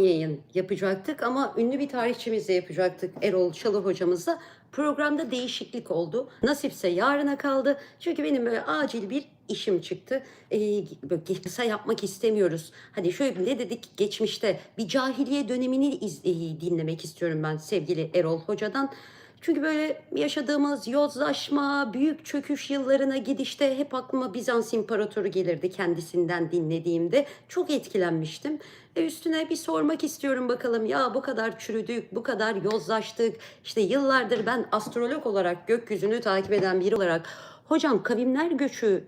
yayın yapacaktık ama ünlü bir tarihçimizle yapacaktık Erol Çalı hocamızla. Programda değişiklik oldu. Nasipse yarına kaldı. Çünkü benim böyle acil bir işim çıktı. Ee, kısa yapmak istemiyoruz. Hani şöyle ne dedik geçmişte bir cahiliye dönemini iz- e, dinlemek istiyorum ben sevgili Erol hocadan. Çünkü böyle yaşadığımız yozlaşma, büyük çöküş yıllarına gidişte hep aklıma Bizans İmparatoru gelirdi kendisinden dinlediğimde. Çok etkilenmiştim. E üstüne bir sormak istiyorum bakalım ya bu kadar çürüdük, bu kadar yozlaştık. İşte yıllardır ben astrolog olarak gökyüzünü takip eden biri olarak hocam kavimler göçü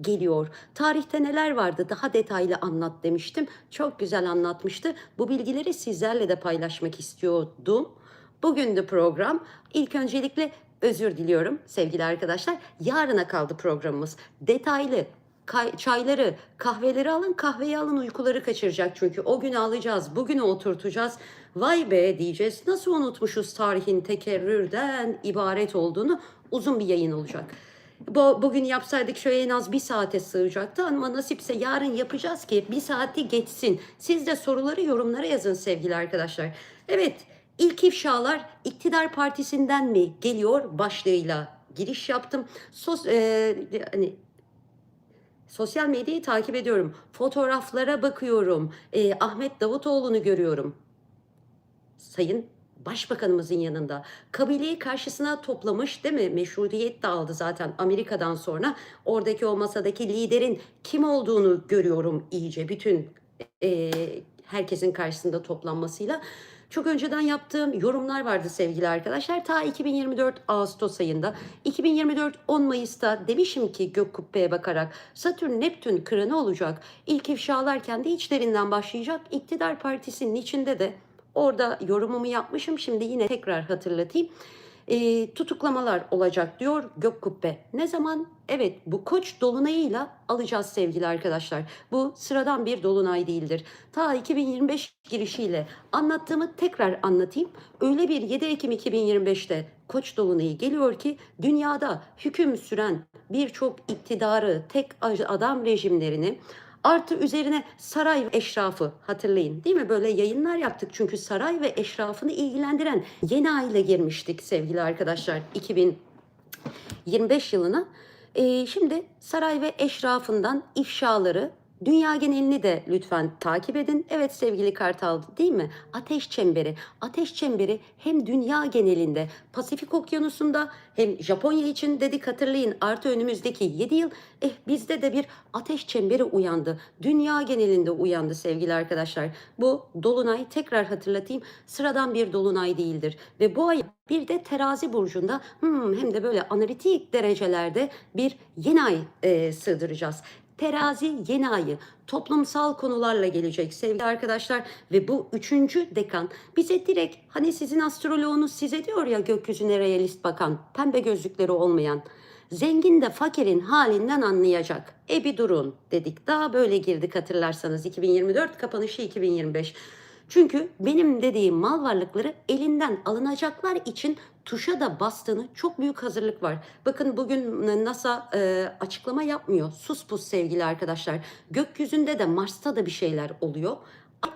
geliyor. Tarihte neler vardı daha detaylı anlat demiştim. Çok güzel anlatmıştı. Bu bilgileri sizlerle de paylaşmak istiyordum. Bugün program. İlk öncelikle özür diliyorum sevgili arkadaşlar. Yarına kaldı programımız. Detaylı çayları, kahveleri alın, kahveyi alın uykuları kaçıracak çünkü o günü alacağız, bugünü oturtacağız. Vay be diyeceğiz. Nasıl unutmuşuz tarihin tekerrürden ibaret olduğunu? Uzun bir yayın olacak. Bu, bugün yapsaydık şöyle en az bir saate sığacaktı ama nasipse yarın yapacağız ki bir saati geçsin. Siz de soruları yorumlara yazın sevgili arkadaşlar. Evet ilk ifşalar iktidar partisinden mi geliyor başlığıyla giriş yaptım. Sos, e, hani Sosyal medyayı takip ediyorum. Fotoğraflara bakıyorum. Ee, Ahmet Davutoğlu'nu görüyorum. Sayın Başbakanımızın yanında. Kabileyi karşısına toplamış değil mi? Meşrutiyet de aldı zaten Amerika'dan sonra. Oradaki o masadaki liderin kim olduğunu görüyorum iyice. Bütün e, herkesin karşısında toplanmasıyla. Çok önceden yaptığım yorumlar vardı sevgili arkadaşlar. Ta 2024 Ağustos ayında, 2024 10 Mayıs'ta demişim ki gök kubbeye bakarak Satürn Neptün kırını olacak. İlk ifşalar kendi içlerinden başlayacak. İktidar partisinin içinde de orada yorumumu yapmışım. Şimdi yine tekrar hatırlatayım. Ee, tutuklamalar olacak diyor gök kubbe. Ne zaman? Evet bu koç dolunayıyla alacağız sevgili arkadaşlar. Bu sıradan bir dolunay değildir. Ta 2025 girişiyle anlattığımı tekrar anlatayım. Öyle bir 7 Ekim 2025'te koç dolunayı geliyor ki dünyada hüküm süren birçok iktidarı, tek adam rejimlerini Artı üzerine saray eşrafı hatırlayın değil mi? Böyle yayınlar yaptık çünkü saray ve eşrafını ilgilendiren yeni ay ile girmiştik sevgili arkadaşlar 2025 yılına. Ee, şimdi saray ve eşrafından ifşaları Dünya genelini de lütfen takip edin. Evet sevgili Kartal değil mi? Ateş çemberi. Ateş çemberi hem dünya genelinde Pasifik Okyanusu'nda hem Japonya için dedik hatırlayın artı önümüzdeki 7 yıl eh bizde de bir ateş çemberi uyandı. Dünya genelinde uyandı sevgili arkadaşlar. Bu dolunay tekrar hatırlatayım sıradan bir dolunay değildir. Ve bu ay bir de terazi burcunda hmm, hem de böyle analitik derecelerde bir yeni ay e, sığdıracağız. Terazi yeni ayı toplumsal konularla gelecek sevgili arkadaşlar ve bu üçüncü dekan bize direkt hani sizin astroloğunuz size diyor ya gökyüzüne realist bakan pembe gözlükleri olmayan zengin de fakirin halinden anlayacak. E bir durun dedik daha böyle girdik hatırlarsanız 2024 kapanışı 2025. Çünkü benim dediğim mal varlıkları elinden alınacaklar için tuşa da bastığını çok büyük hazırlık var. Bakın bugün NASA e, açıklama yapmıyor. Sus pus sevgili arkadaşlar. Gökyüzünde de Mars'ta da bir şeyler oluyor.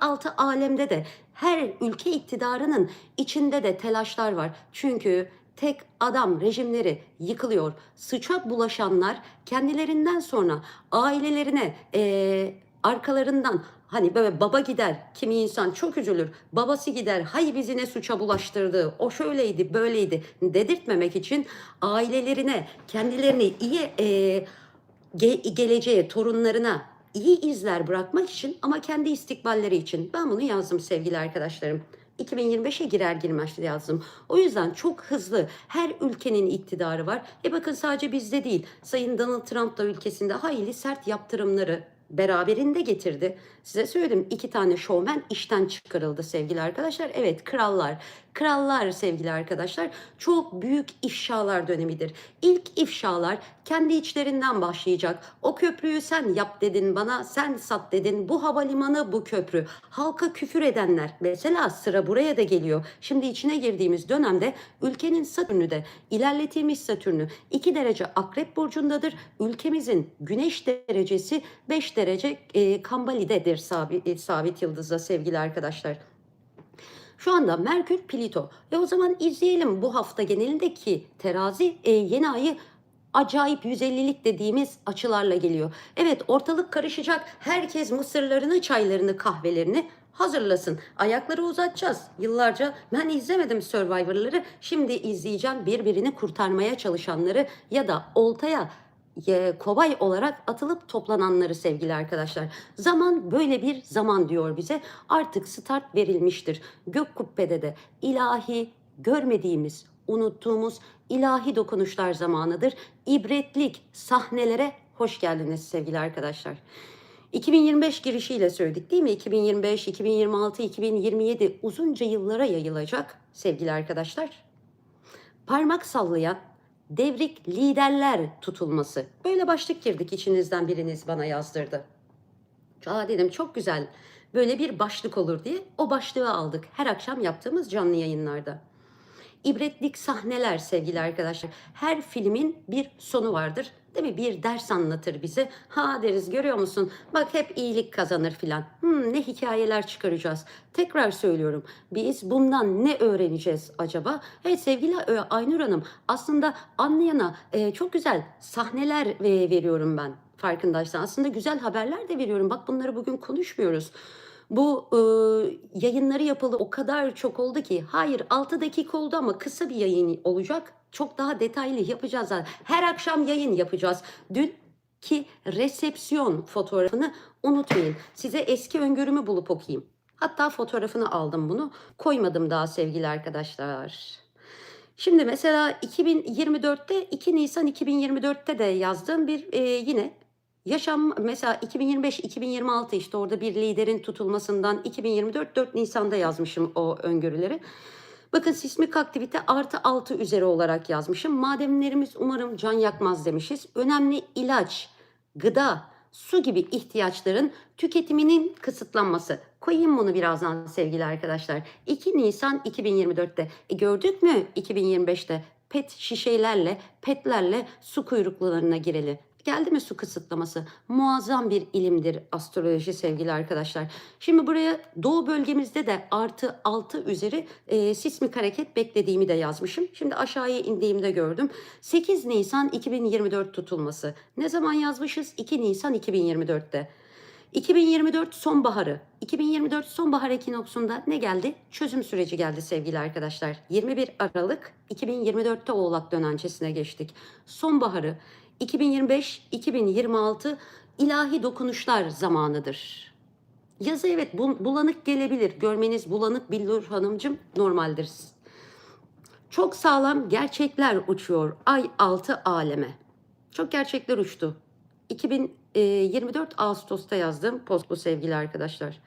Altı alemde de her ülke iktidarının içinde de telaşlar var. Çünkü tek adam rejimleri yıkılıyor. Sıça bulaşanlar kendilerinden sonra ailelerine e, arkalarından Hani böyle baba gider, kimi insan çok üzülür. Babası gider, hay bizi ne suça bulaştırdı, o şöyleydi, böyleydi dedirtmemek için ailelerine, kendilerini iyi e, ge- geleceğe, torunlarına iyi izler bırakmak için ama kendi istikballeri için. Ben bunu yazdım sevgili arkadaşlarım. 2025'e girer girmez yazdım. O yüzden çok hızlı her ülkenin iktidarı var. E bakın sadece bizde değil. Sayın Donald Trump da ülkesinde hayli sert yaptırımları beraberinde getirdi. Size söyledim iki tane şovmen işten çıkarıldı sevgili arkadaşlar. Evet krallar, krallar sevgili arkadaşlar çok büyük ifşalar dönemidir. İlk ifşalar kendi içlerinden başlayacak. O köprüyü sen yap dedin bana, sen sat dedin. Bu havalimanı, bu köprü. Halka küfür edenler. Mesela sıra buraya da geliyor. Şimdi içine girdiğimiz dönemde ülkenin Satürn'ü de ilerletilmiş Satürn'ü 2 derece akrep burcundadır. Ülkemizin güneş derecesi 5 derece e, Kambali'dedir sabit, sabit yıldızda sevgili arkadaşlar. Şu anda Merkür Plüto. E o zaman izleyelim bu hafta genelindeki terazi e, yeni ayı acayip 150'lik dediğimiz açılarla geliyor. Evet ortalık karışacak. Herkes mısırlarını, çaylarını, kahvelerini hazırlasın. Ayakları uzatacağız. Yıllarca ben izlemedim Survivor'ları. Şimdi izleyeceğim birbirini kurtarmaya çalışanları ya da oltaya kobay olarak atılıp toplananları sevgili arkadaşlar. Zaman böyle bir zaman diyor bize. Artık start verilmiştir. Gök kubbede de ilahi görmediğimiz, unuttuğumuz ilahi dokunuşlar zamanıdır. İbretlik sahnelere hoş geldiniz sevgili arkadaşlar. 2025 girişiyle söyledik değil mi? 2025, 2026, 2027 uzunca yıllara yayılacak sevgili arkadaşlar. Parmak sallayan devrik liderler tutulması. Böyle başlık girdik içinizden biriniz bana yazdırdı. Aa dedim çok güzel böyle bir başlık olur diye o başlığı aldık her akşam yaptığımız canlı yayınlarda. İbretlik sahneler sevgili arkadaşlar. Her filmin bir sonu vardır. Değil mi? Bir ders anlatır bize. Ha deriz görüyor musun? Bak hep iyilik kazanır filan. Hmm, ne hikayeler çıkaracağız. Tekrar söylüyorum. Biz bundan ne öğreneceğiz acaba? Evet sevgili e, Aynur Hanım aslında anlayana e, çok güzel sahneler e, veriyorum ben. Farkındaysan aslında güzel haberler de veriyorum. Bak bunları bugün konuşmuyoruz. Bu e, yayınları yapalı o kadar çok oldu ki hayır 6 dakika oldu ama kısa bir yayın olacak. Çok daha detaylı yapacağız. Her akşam yayın yapacağız. Dün ki resepsiyon fotoğrafını unutmayın. Size eski öngörümü bulup okuyayım. Hatta fotoğrafını aldım bunu. Koymadım daha sevgili arkadaşlar. Şimdi mesela 2024'te 2 Nisan 2024'te de yazdığım bir e, yine yaşam mesela 2025-2026 işte orada bir liderin tutulmasından 2024 4 Nisan'da yazmışım o öngörüleri. Bakın sismik aktivite artı 6 üzeri olarak yazmışım. Madenlerimiz umarım can yakmaz demişiz. Önemli ilaç, gıda, su gibi ihtiyaçların tüketiminin kısıtlanması. Koyayım bunu birazdan sevgili arkadaşlar. 2 Nisan 2024'te. E gördük mü 2025'te pet şişelerle, petlerle su kuyruklarına gireli. Geldi mi su kısıtlaması? Muazzam bir ilimdir astroloji sevgili arkadaşlar. Şimdi buraya doğu bölgemizde de artı 6 üzeri e, sismik hareket beklediğimi de yazmışım. Şimdi aşağıya indiğimde gördüm. 8 Nisan 2024 tutulması. Ne zaman yazmışız? 2 Nisan 2024'te. 2024 sonbaharı. 2024 sonbahar ekinoksunda ne geldi? Çözüm süreci geldi sevgili arkadaşlar. 21 Aralık 2024'te Oğlak dönencesine geçtik. Sonbaharı 2025-2026 ilahi dokunuşlar zamanıdır. Yazı evet bu- bulanık gelebilir. Görmeniz bulanık Billur Hanımcım normaldir. Çok sağlam gerçekler uçuyor ay altı aleme. Çok gerçekler uçtu. 2024 Ağustos'ta yazdığım post bu sevgili arkadaşlar.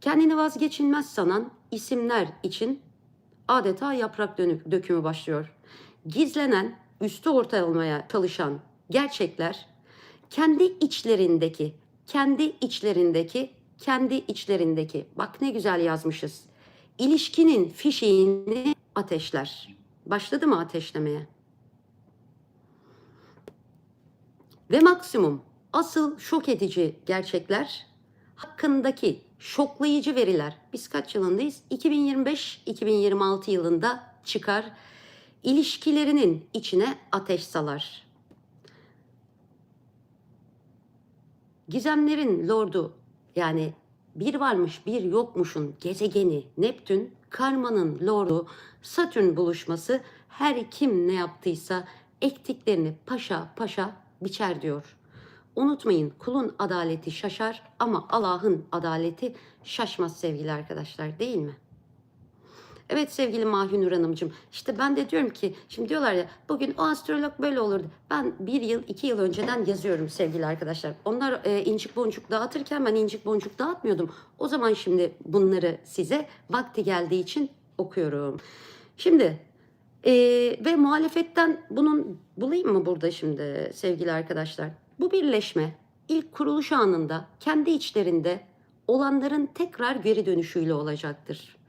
Kendini vazgeçilmez sanan isimler için adeta yaprak dönük, dökümü başlıyor. Gizlenen, üstü ortaya almaya çalışan gerçekler kendi içlerindeki, kendi içlerindeki, kendi içlerindeki. Bak ne güzel yazmışız. İlişkinin fişeğini ateşler. Başladı mı ateşlemeye? Ve maksimum asıl şok edici gerçekler hakkındaki şoklayıcı veriler. Biz kaç yılındayız? 2025-2026 yılında çıkar. İlişkilerinin içine ateş salar. Gizemlerin lordu yani bir varmış bir yokmuşun gezegeni Neptün, karmanın lordu Satürn buluşması her kim ne yaptıysa ektiklerini paşa paşa biçer diyor. Unutmayın kulun adaleti şaşar ama Allah'ın adaleti şaşmaz sevgili arkadaşlar değil mi? Evet sevgili Mahünür Hanımcığım. işte ben de diyorum ki şimdi diyorlar ya bugün o astrolog böyle olurdu. Ben bir yıl iki yıl önceden yazıyorum sevgili arkadaşlar. Onlar e, incik boncuk dağıtırken ben incik boncuk dağıtmıyordum. O zaman şimdi bunları size vakti geldiği için okuyorum. Şimdi e, ve muhalefetten bunun bulayım mı burada şimdi sevgili arkadaşlar? Bu birleşme ilk kuruluş anında kendi içlerinde olanların tekrar geri dönüşüyle olacaktır.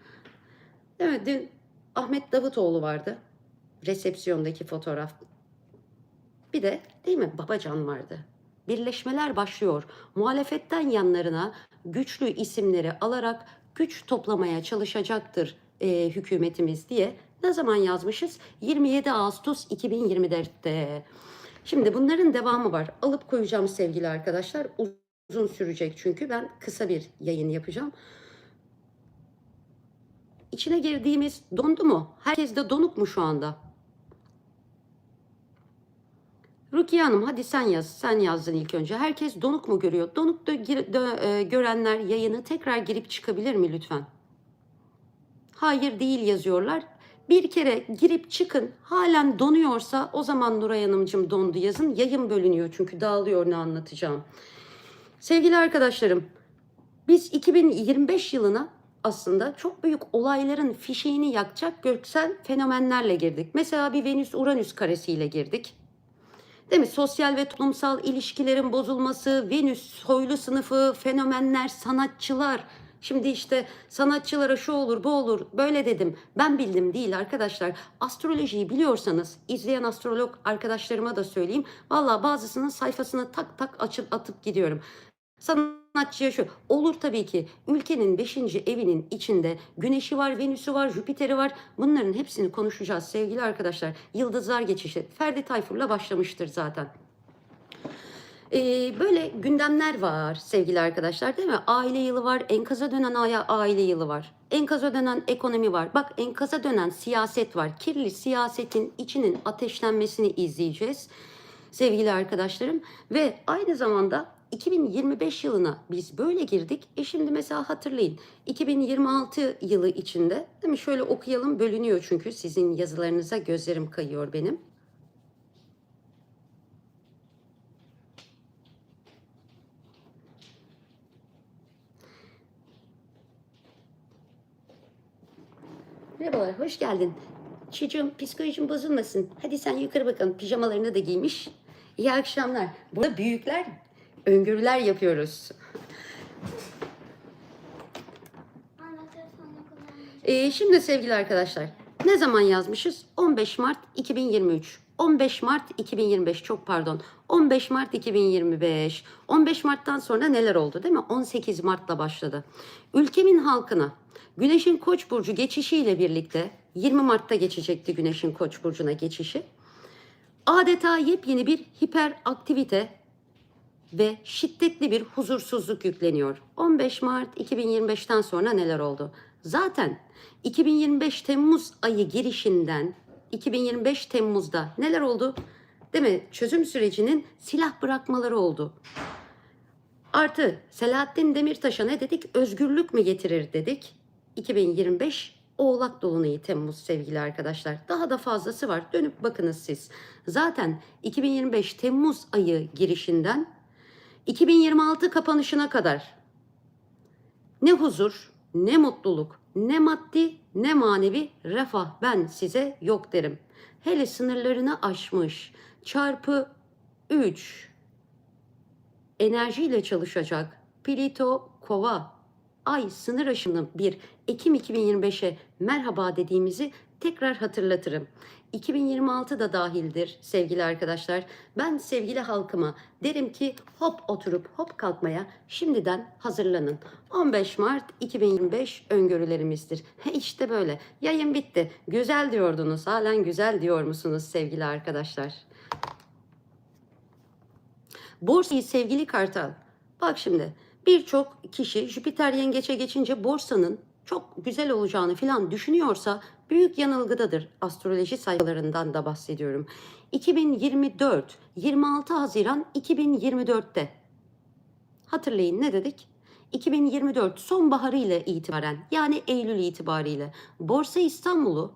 Evet dün Ahmet Davutoğlu vardı. Resepsiyondaki fotoğraf. Bir de değil mi Babacan vardı. birleşmeler başlıyor. Muhalefetten yanlarına güçlü isimleri alarak güç toplamaya çalışacaktır e, hükümetimiz diye ne zaman yazmışız? 27 Ağustos 2024'te. Şimdi bunların devamı var. Alıp koyacağım sevgili arkadaşlar. Uzun sürecek çünkü ben kısa bir yayın yapacağım. İçine girdiğimiz dondu mu? Herkes de donuk mu şu anda? Rukiye Hanım hadi sen yaz. Sen yazdın ilk önce. Herkes donuk mu görüyor? Donuk da gir- dö- e, görenler yayını tekrar girip çıkabilir mi lütfen? Hayır değil yazıyorlar. Bir kere girip çıkın. Halen donuyorsa o zaman Nuray Hanımcığım dondu yazın. Yayın bölünüyor çünkü dağılıyor ne anlatacağım. Sevgili arkadaşlarım, biz 2025 yılına aslında çok büyük olayların fişeğini yakacak göksel fenomenlerle girdik. Mesela bir Venüs-Uranüs karesiyle girdik. Değil mi? Sosyal ve toplumsal ilişkilerin bozulması, Venüs, soylu sınıfı, fenomenler, sanatçılar. Şimdi işte sanatçılara şu olur, bu olur, böyle dedim. Ben bildim değil arkadaşlar. Astrolojiyi biliyorsanız, izleyen astrolog arkadaşlarıma da söyleyeyim. Valla bazısının sayfasına tak tak açıp atıp gidiyorum. Sanatçıya şu. Olur tabii ki. Ülkenin 5. evinin içinde Güneş'i var, Venüs'ü var, Jüpiter'i var. Bunların hepsini konuşacağız sevgili arkadaşlar. Yıldızlar geçişi. Ferdi Tayfur'la başlamıştır zaten. Ee, böyle gündemler var sevgili arkadaşlar değil mi? Aile yılı var, enkaza dönen aya aile yılı var. Enkaza dönen ekonomi var. Bak enkaza dönen siyaset var. Kirli siyasetin içinin ateşlenmesini izleyeceğiz sevgili arkadaşlarım. Ve aynı zamanda 2025 yılına biz böyle girdik. E şimdi mesela hatırlayın 2026 yılı içinde değil mi? Şöyle okuyalım bölünüyor çünkü sizin yazılarınıza gözlerim kayıyor benim. Merhabalar, hoş geldin. Çocuğum psikolojim bozulmasın. Hadi sen yukarı bakalım. Pijamalarını da giymiş. İyi akşamlar. Burada büyükler öngörüler yapıyoruz. Ee, şimdi sevgili arkadaşlar, ne zaman yazmışız? 15 Mart 2023. 15 Mart 2025 çok pardon. 15 Mart 2025. 15 Mart'tan sonra neler oldu değil mi? 18 Mart'la başladı. Ülkemin halkına Güneş'in Koç burcu geçişiyle birlikte 20 Mart'ta geçecekti Güneş'in Koç burcuna geçişi. Adeta yepyeni bir hiperaktivite ve şiddetli bir huzursuzluk yükleniyor. 15 Mart 2025'ten sonra neler oldu? Zaten 2025 Temmuz ayı girişinden 2025 Temmuz'da neler oldu? Değil mi? Çözüm sürecinin silah bırakmaları oldu. Artı Selahattin Demirtaş'a ne dedik? Özgürlük mü getirir dedik. 2025 Oğlak Dolunay'ı Temmuz sevgili arkadaşlar. Daha da fazlası var. Dönüp bakınız siz. Zaten 2025 Temmuz ayı girişinden 2026 kapanışına kadar ne huzur, ne mutluluk, ne maddi, ne manevi refah ben size yok derim. Hele sınırlarını aşmış çarpı 3 enerjiyle çalışacak Plito Kova ay sınır aşımı bir Ekim 2025'e merhaba dediğimizi tekrar hatırlatırım. 2026 da dahildir sevgili arkadaşlar. Ben sevgili halkıma derim ki hop oturup hop kalkmaya şimdiden hazırlanın. 15 Mart 2025 öngörülerimizdir. He işte böyle. Yayın bitti. Güzel diyordunuz. Halen güzel diyor musunuz sevgili arkadaşlar? Borsayı sevgili Kartal. Bak şimdi birçok kişi Jüpiter yengeçe geçince borsanın çok güzel olacağını falan düşünüyorsa büyük yanılgıdadır. Astroloji sayfalarından da bahsediyorum. 2024 26 Haziran 2024'te hatırlayın ne dedik? 2024 sonbaharı ile itibaren yani Eylül itibariyle Borsa İstanbul'u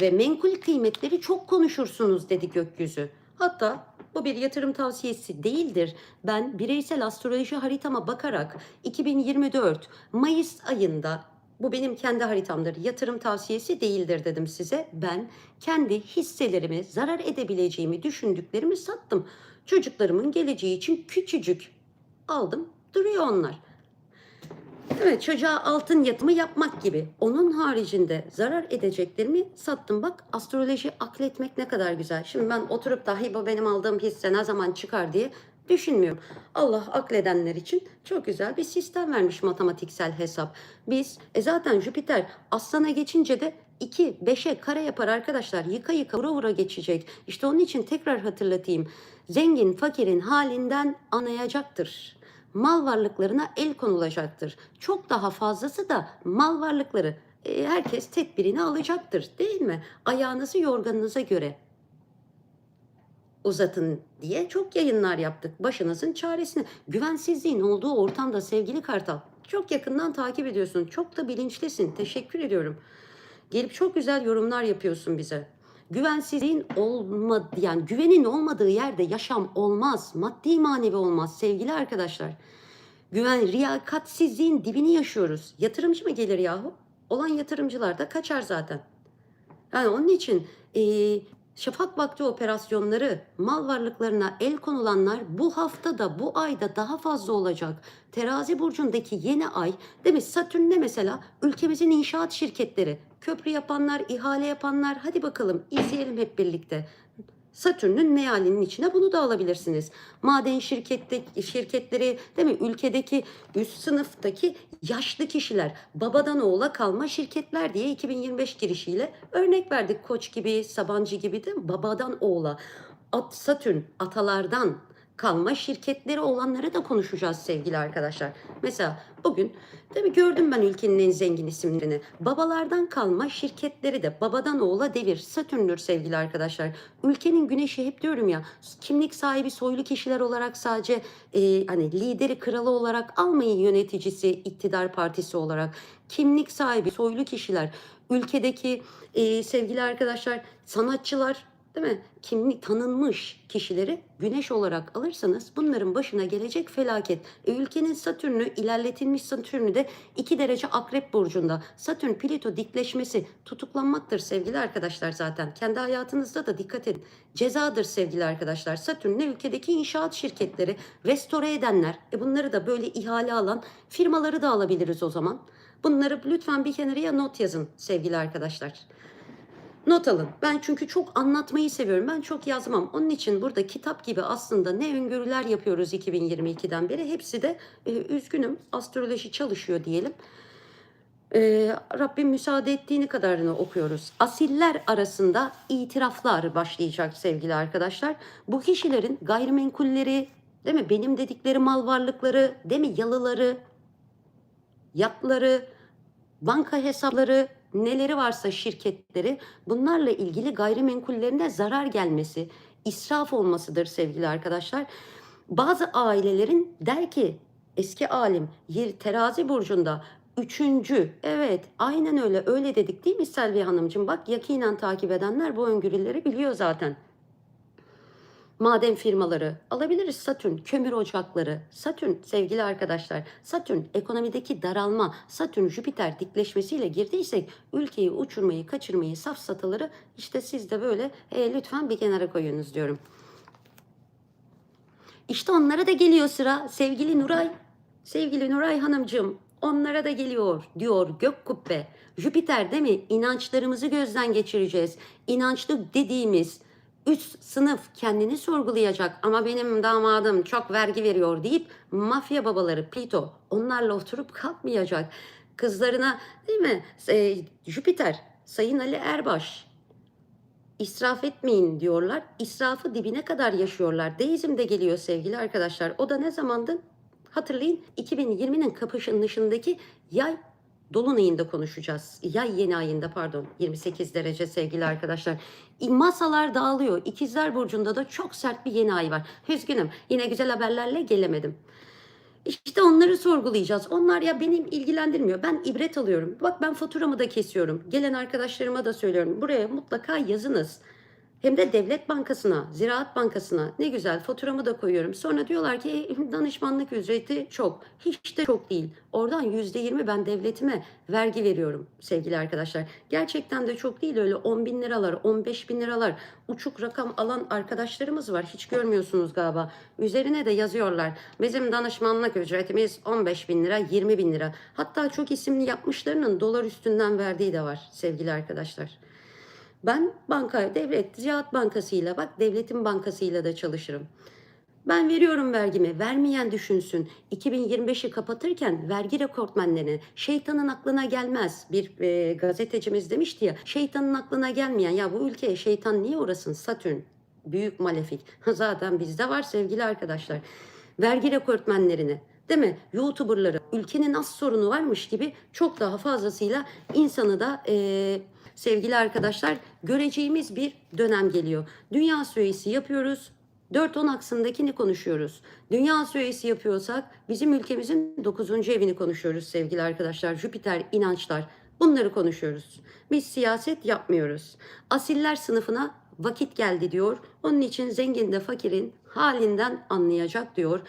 ve menkul kıymetleri çok konuşursunuz dedi gökyüzü. Hatta bu bir yatırım tavsiyesi değildir. Ben bireysel astroloji haritama bakarak 2024 Mayıs ayında bu benim kendi haritamdır. Yatırım tavsiyesi değildir dedim size. Ben kendi hisselerimi zarar edebileceğimi düşündüklerimi sattım. Çocuklarımın geleceği için küçücük aldım. Duruyor onlar. Evet çocuğa altın yatımı yapmak gibi. Onun haricinde zarar edeceklerimi sattım. Bak astroloji akletmek ne kadar güzel. Şimdi ben oturup dahi bu benim aldığım hisse ne zaman çıkar diye Düşünmüyorum. Allah akledenler için çok güzel bir sistem vermiş matematiksel hesap. Biz e zaten Jüpiter aslana geçince de 2, 5'e kare yapar arkadaşlar. Yıka yıka vura vura geçecek. İşte onun için tekrar hatırlatayım. Zengin fakirin halinden anlayacaktır. Mal varlıklarına el konulacaktır. Çok daha fazlası da mal varlıkları. E, herkes tedbirini alacaktır değil mi? Ayağınızı yorganınıza göre uzatın diye çok yayınlar yaptık. Başınızın çaresine. Güvensizliğin olduğu ortamda sevgili Kartal. Çok yakından takip ediyorsun. Çok da bilinçlisin. Teşekkür ediyorum. Gelip çok güzel yorumlar yapıyorsun bize. Güvensizliğin olmadı yani güvenin olmadığı yerde yaşam olmaz. Maddi manevi olmaz sevgili arkadaşlar. Güven, riyakatsizliğin dibini yaşıyoruz. Yatırımcı mı gelir yahu? Olan yatırımcılar da kaçar zaten. Yani onun için e, şafak vakti operasyonları, mal varlıklarına el konulanlar bu hafta da bu ayda daha fazla olacak. Terazi burcundaki yeni ay, değil mi? Satürn ne mesela? Ülkemizin inşaat şirketleri, köprü yapanlar, ihale yapanlar. Hadi bakalım izleyelim hep birlikte. Satürn'ün mealinin içine bunu da alabilirsiniz. Maden şirkette, şirketleri değil mi? Ülkedeki üst sınıftaki yaşlı kişiler babadan oğula kalma şirketler diye 2025 girişiyle örnek verdik. Koç gibi, Sabancı gibi de babadan oğula. At, Satürn atalardan kalma şirketleri olanları da konuşacağız sevgili arkadaşlar. Mesela bugün tabii gördüm ben ülkenin en zengin isimlerini. Babalardan kalma şirketleri de babadan oğula devir. Satürn'dür sevgili arkadaşlar. Ülkenin güneşi hep diyorum ya kimlik sahibi soylu kişiler olarak sadece e, hani lideri kralı olarak almayın yöneticisi iktidar partisi olarak. Kimlik sahibi soylu kişiler ülkedeki e, sevgili arkadaşlar sanatçılar değil mi? Kimlik tanınmış kişileri güneş olarak alırsanız bunların başına gelecek felaket. E, ülkenin Satürn'ü ilerletilmiş Satürn'ü de 2 derece akrep burcunda. Satürn Plüto dikleşmesi tutuklanmaktır sevgili arkadaşlar zaten. Kendi hayatınızda da dikkat edin. Cezadır sevgili arkadaşlar. Satürn ne ülkedeki inşaat şirketleri, restore edenler. E bunları da böyle ihale alan firmaları da alabiliriz o zaman. Bunları lütfen bir kenarıya not yazın sevgili arkadaşlar. Not alın. Ben çünkü çok anlatmayı seviyorum. Ben çok yazmam. Onun için burada kitap gibi aslında ne öngörüler yapıyoruz 2022'den beri. Hepsi de e, üzgünüm astroloji çalışıyor diyelim. E, Rabbim müsaade ettiğini kadarını okuyoruz. Asiller arasında itiraflar başlayacak sevgili arkadaşlar. Bu kişilerin gayrimenkulleri, değil mi? Benim dedikleri mal varlıkları, değil mi? Yalıları, yatları, banka hesapları, neleri varsa şirketleri bunlarla ilgili gayrimenkullerine zarar gelmesi, israf olmasıdır sevgili arkadaşlar. Bazı ailelerin der ki eski alim terazi burcunda üçüncü. Evet aynen öyle. Öyle dedik değil mi Selvi Hanımcığım? Bak yakinen takip edenler bu öngörüleri biliyor zaten maden firmaları alabiliriz Satürn, kömür ocakları, Satürn sevgili arkadaşlar, Satürn ekonomideki daralma, Satürn Jüpiter dikleşmesiyle girdiysek ülkeyi uçurmayı, kaçırmayı, safsataları işte siz de böyle e, lütfen bir kenara koyunuz diyorum. İşte onlara da geliyor sıra sevgili Nuray. Sevgili Nuray Hanımcığım onlara da geliyor diyor gök kubbe. Jüpiter değil mi? İnançlarımızı gözden geçireceğiz. İnançlı dediğimiz üst sınıf kendini sorgulayacak ama benim damadım çok vergi veriyor deyip mafya babaları Plito onlarla oturup kalkmayacak. Kızlarına değil mi e, Jüpiter, Sayın Ali Erbaş israf etmeyin diyorlar. İsrafı dibine kadar yaşıyorlar. Deizm de geliyor sevgili arkadaşlar. O da ne zamandı? Hatırlayın 2020'nin kapışındaki yay Dolunay'ında konuşacağız. Yay yeni ayında pardon 28 derece sevgili arkadaşlar. Masalar dağılıyor. İkizler Burcu'nda da çok sert bir yeni ay var. Üzgünüm yine güzel haberlerle gelemedim. İşte onları sorgulayacağız. Onlar ya benim ilgilendirmiyor. Ben ibret alıyorum. Bak ben faturamı da kesiyorum. Gelen arkadaşlarıma da söylüyorum. Buraya mutlaka yazınız. Hem de Devlet Bankası'na, Ziraat Bankası'na ne güzel faturamı da koyuyorum. Sonra diyorlar ki "E, danışmanlık ücreti çok. Hiç de çok değil. Oradan yüzde yirmi ben devletime vergi veriyorum sevgili arkadaşlar. Gerçekten de çok değil öyle 10 bin liralar, 15 bin liralar uçuk rakam alan arkadaşlarımız var. Hiç görmüyorsunuz galiba. Üzerine de yazıyorlar. Bizim danışmanlık ücretimiz 15 bin lira, 20 bin lira. Hatta çok isimli yapmışlarının dolar üstünden verdiği de var sevgili arkadaşlar. Ben banka, devlet, Ziraat Bankası'yla bak devletin bankasıyla da çalışırım. Ben veriyorum vergimi. Vermeyen düşünsün. 2025'i kapatırken vergi rekortmenlerine şeytanın aklına gelmez. Bir e, gazetecimiz demişti ya şeytanın aklına gelmeyen ya bu ülkeye şeytan niye uğrasın? Satürn büyük malefik. Zaten bizde var sevgili arkadaşlar. Vergi rekortmenlerine değil mi? YouTuber'ları ülkenin az sorunu varmış gibi çok daha fazlasıyla insanı da e, sevgili arkadaşlar göreceğimiz bir dönem geliyor. Dünya süresi yapıyoruz. 4-10 aksındakini konuşuyoruz. Dünya süresi yapıyorsak bizim ülkemizin 9. evini konuşuyoruz sevgili arkadaşlar. Jüpiter, inançlar bunları konuşuyoruz. Biz siyaset yapmıyoruz. Asiller sınıfına vakit geldi diyor. Onun için zengin de fakirin halinden anlayacak diyor.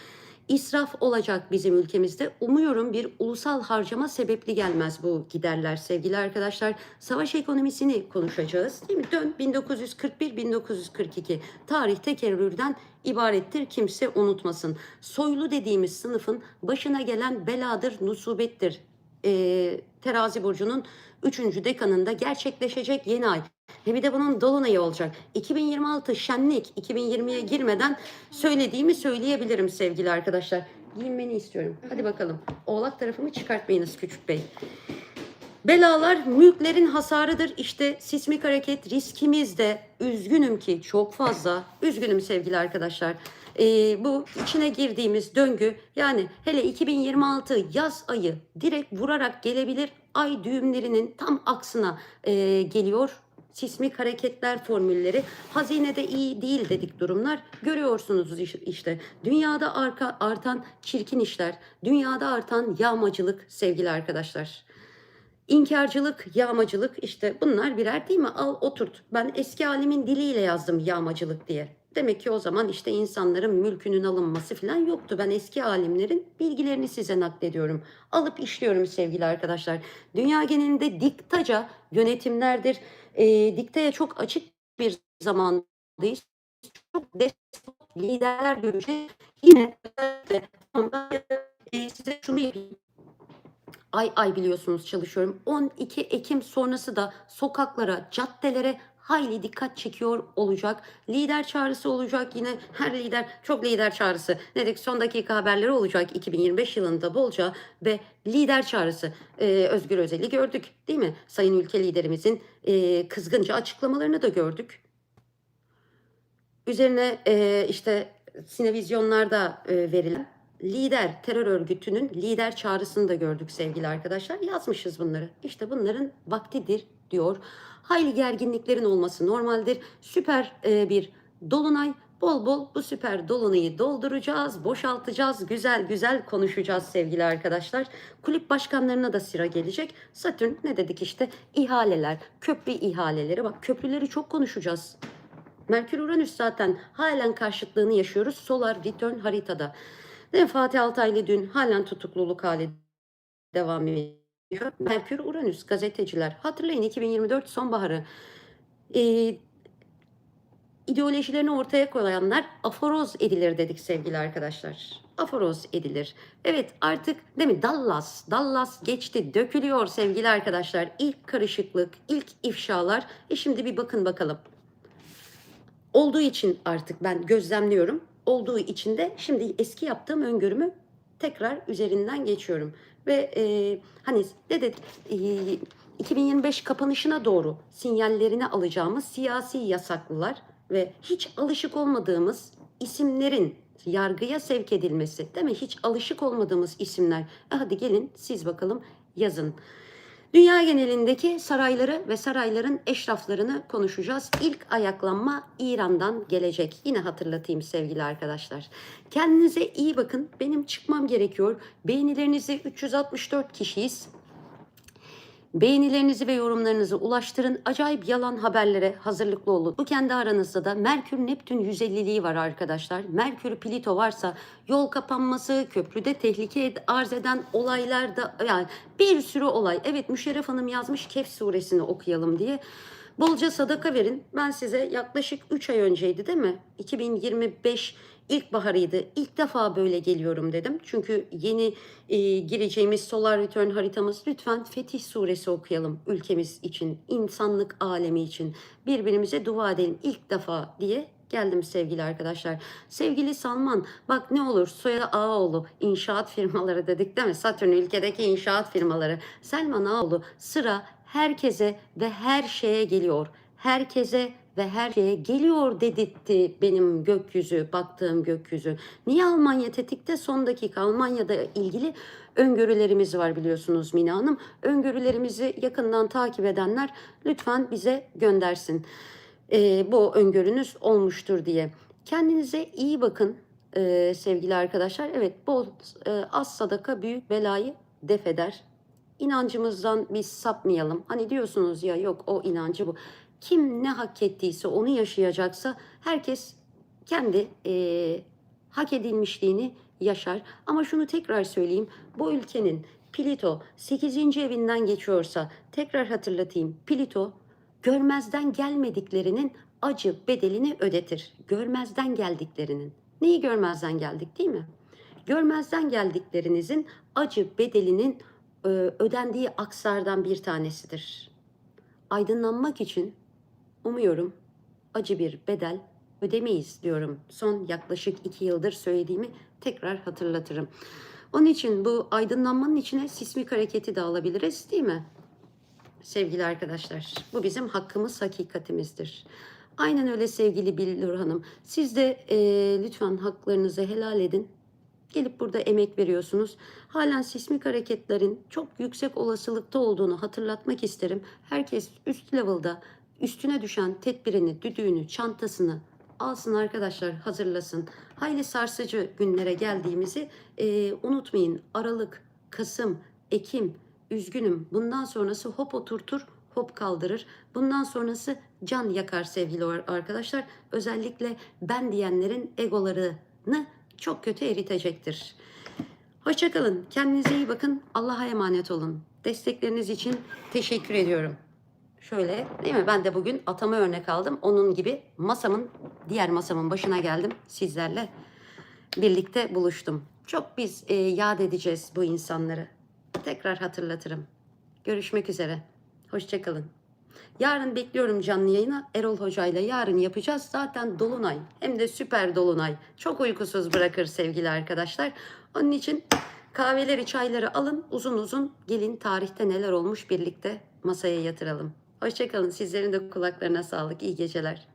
İsraf olacak bizim ülkemizde. Umuyorum bir ulusal harcama sebepli gelmez bu giderler sevgili arkadaşlar. Savaş ekonomisini konuşacağız. Değil mi? Dön 1941-1942 tarih tekerrürden ibarettir kimse unutmasın. Soylu dediğimiz sınıfın başına gelen beladır, musibettir. Ee, terazi burcunun 3. dekanında gerçekleşecek yeni ay. He bir de bunun dolunayı olacak. 2026 şenlik 2020'ye girmeden söylediğimi söyleyebilirim sevgili arkadaşlar. Giyinmeni istiyorum. Hadi bakalım. Oğlak tarafımı çıkartmayınız küçük bey. Belalar mülklerin hasarıdır. İşte sismik hareket riskimiz de üzgünüm ki çok fazla. Üzgünüm sevgili arkadaşlar. Ee, bu içine girdiğimiz döngü yani hele 2026 yaz ayı direkt vurarak gelebilir. Ay düğümlerinin tam aksına e, geliyor sismik hareketler formülleri hazinede iyi değil dedik durumlar görüyorsunuz iş- işte dünyada arka, artan çirkin işler dünyada artan yağmacılık sevgili arkadaşlar İnkarcılık, yağmacılık işte bunlar birer değil mi? Al oturt. Ben eski alimin diliyle yazdım yağmacılık diye. Demek ki o zaman işte insanların mülkünün alınması falan yoktu. Ben eski alimlerin bilgilerini size naklediyorum. Alıp işliyorum sevgili arkadaşlar. Dünya genelinde diktaca yönetimlerdir. E, dikteye çok açık bir zamandayız. Çok despot liderler göreceğiz. Yine e, size şunu yapayım ay ay biliyorsunuz çalışıyorum. 12 Ekim sonrası da sokaklara, caddelere hayli dikkat çekiyor olacak. Lider çağrısı olacak yine her lider çok lider çağrısı. Ne dedik son dakika haberleri olacak 2025 yılında bolca ve lider çağrısı. Ee, Özgür Özel'i gördük değil mi? Sayın ülke liderimizin e, kızgınca açıklamalarını da gördük. Üzerine e, işte sinevizyonlarda e, verilen lider terör örgütünün lider çağrısını da gördük sevgili arkadaşlar. Yazmışız bunları. İşte bunların vaktidir diyor. Hayli gerginliklerin olması normaldir. Süper e, bir dolunay. Bol bol bu süper dolunayı dolduracağız, boşaltacağız, güzel güzel konuşacağız sevgili arkadaşlar. Kulüp başkanlarına da sıra gelecek. Satürn ne dedik işte ihaleler, köprü ihaleleri. Bak köprüleri çok konuşacağız. Merkür Uranüs zaten halen karşıtlığını yaşıyoruz Solar Return haritada. Ve Fatih Altaylı dün halen tutukluluk hali devam ediyor. Merkür Uranüs gazeteciler. Hatırlayın 2024 sonbaharı. Ee, ideolojilerini ortaya koyanlar aforoz edilir dedik sevgili arkadaşlar. Aforoz edilir. Evet artık değil mi Dallas, Dallas geçti, dökülüyor sevgili arkadaşlar. İlk karışıklık, ilk ifşalar. E şimdi bir bakın bakalım olduğu için artık ben gözlemliyorum. Olduğu için de şimdi eski yaptığım öngörümü tekrar üzerinden geçiyorum. Ve e, hani dedik e, 2025 kapanışına doğru sinyallerini alacağımız siyasi yasaklılar ve hiç alışık olmadığımız isimlerin yargıya sevk edilmesi değil mi? Hiç alışık olmadığımız isimler. E hadi gelin siz bakalım yazın. Dünya genelindeki sarayları ve sarayların eşraflarını konuşacağız. İlk ayaklanma İran'dan gelecek. Yine hatırlatayım sevgili arkadaşlar. Kendinize iyi bakın. Benim çıkmam gerekiyor. Beğenilerinizi 364 kişiyiz. Beğenilerinizi ve yorumlarınızı ulaştırın. Acayip yalan haberlere hazırlıklı olun. Bu kendi aranızda da Merkür Neptün 150'liği var arkadaşlar. Merkür Plito varsa yol kapanması, köprüde tehlike arz eden olaylarda yani bir sürü olay. Evet Müşerref Hanım yazmış Kehf suresini okuyalım diye. Bolca sadaka verin. Ben size yaklaşık 3 ay önceydi değil mi? 2025 ilkbaharıydı. İlk defa böyle geliyorum dedim. Çünkü yeni e, gireceğimiz Solar Return haritamız lütfen Fetih Suresi okuyalım ülkemiz için, insanlık alemi için. Birbirimize dua edelim ilk defa diye Geldim sevgili arkadaşlar. Sevgili Salman bak ne olur soyadı Ağoğlu inşaat firmaları dedik değil mi? Satürn ülkedeki inşaat firmaları. Selman Ağoğlu sıra herkese ve her şeye geliyor. Herkese ve her şeye geliyor dedirtti benim gökyüzü, baktığım gökyüzü. Niye Almanya tetikte? Son dakika Almanya'da ilgili öngörülerimiz var biliyorsunuz Mina Hanım. Öngörülerimizi yakından takip edenler lütfen bize göndersin. Ee, bu öngörünüz olmuştur diye. Kendinize iyi bakın ee, sevgili arkadaşlar. Evet bol e, az sadaka büyük belayı def eder. İnancımızdan biz sapmayalım. Hani diyorsunuz ya yok o inancı bu. Kim ne hak ettiyse onu yaşayacaksa herkes kendi e, hak edilmişliğini yaşar. Ama şunu tekrar söyleyeyim. Bu ülkenin Plito 8. evinden geçiyorsa tekrar hatırlatayım. Plito görmezden gelmediklerinin acı bedelini ödetir. Görmezden geldiklerinin. Neyi görmezden geldik değil mi? Görmezden geldiklerinizin acı bedelinin e, ödendiği aksardan bir tanesidir. Aydınlanmak için umuyorum acı bir bedel ödemeyiz diyorum. Son yaklaşık iki yıldır söylediğimi tekrar hatırlatırım. Onun için bu aydınlanmanın içine sismik hareketi de alabiliriz değil mi? Sevgili arkadaşlar, bu bizim hakkımız, hakikatimizdir. Aynen öyle sevgili Billur Hanım. Siz de e, lütfen haklarınızı helal edin. Gelip burada emek veriyorsunuz. Halen sismik hareketlerin çok yüksek olasılıkta olduğunu hatırlatmak isterim. Herkes üst level'da üstüne düşen tedbirini, düdüğünü, çantasını alsın arkadaşlar hazırlasın. Hayli sarsıcı günlere geldiğimizi e, unutmayın. Aralık, Kasım, Ekim, üzgünüm. Bundan sonrası hop oturtur, hop kaldırır. Bundan sonrası can yakar sevgili arkadaşlar. Özellikle ben diyenlerin egolarını çok kötü eritecektir. Hoşçakalın. Kendinize iyi bakın. Allah'a emanet olun. Destekleriniz için teşekkür ediyorum. Şöyle değil mi? Ben de bugün atama örnek aldım. Onun gibi masamın, diğer masamın başına geldim. Sizlerle birlikte buluştum. Çok biz e, yad edeceğiz bu insanları. Tekrar hatırlatırım. Görüşmek üzere. Hoşçakalın. Yarın bekliyorum canlı yayına. Erol Hoca ile yarın yapacağız. Zaten Dolunay. Hem de süper Dolunay. Çok uykusuz bırakır sevgili arkadaşlar. Onun için kahveleri, çayları alın. Uzun uzun gelin tarihte neler olmuş birlikte masaya yatıralım. Hoşçakalın. Sizlerin de kulaklarına sağlık. İyi geceler.